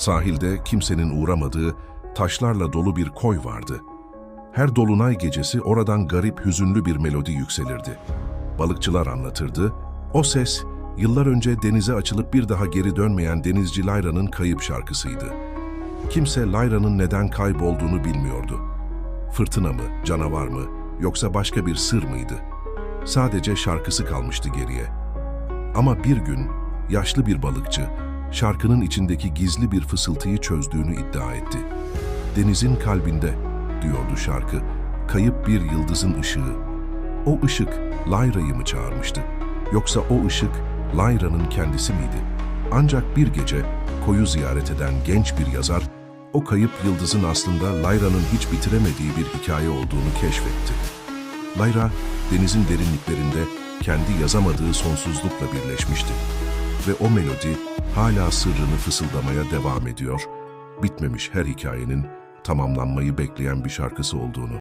Sahilde kimsenin uğramadığı taşlarla dolu bir koy vardı. Her dolunay gecesi oradan garip hüzünlü bir melodi yükselirdi. Balıkçılar anlatırdı. O ses yıllar önce denize açılıp bir daha geri dönmeyen denizci Layra'nın kayıp şarkısıydı. Kimse Layra'nın neden kaybolduğunu bilmiyordu. Fırtına mı, canavar mı, yoksa başka bir sır mıydı? Sadece şarkısı kalmıştı geriye. Ama bir gün yaşlı bir balıkçı şarkının içindeki gizli bir fısıltıyı çözdüğünü iddia etti. Denizin kalbinde, diyordu şarkı, kayıp bir yıldızın ışığı. O ışık Layra'yı mı çağırmıştı? Yoksa o ışık Layra'nın kendisi miydi? Ancak bir gece koyu ziyaret eden genç bir yazar, o kayıp yıldızın aslında Layra'nın hiç bitiremediği bir hikaye olduğunu keşfetti. Layra, denizin derinliklerinde kendi yazamadığı sonsuzlukla birleşmişti. Ve o melodi hala sırrını fısıldamaya devam ediyor, bitmemiş her hikayenin tamamlanmayı bekleyen bir şarkısı olduğunu.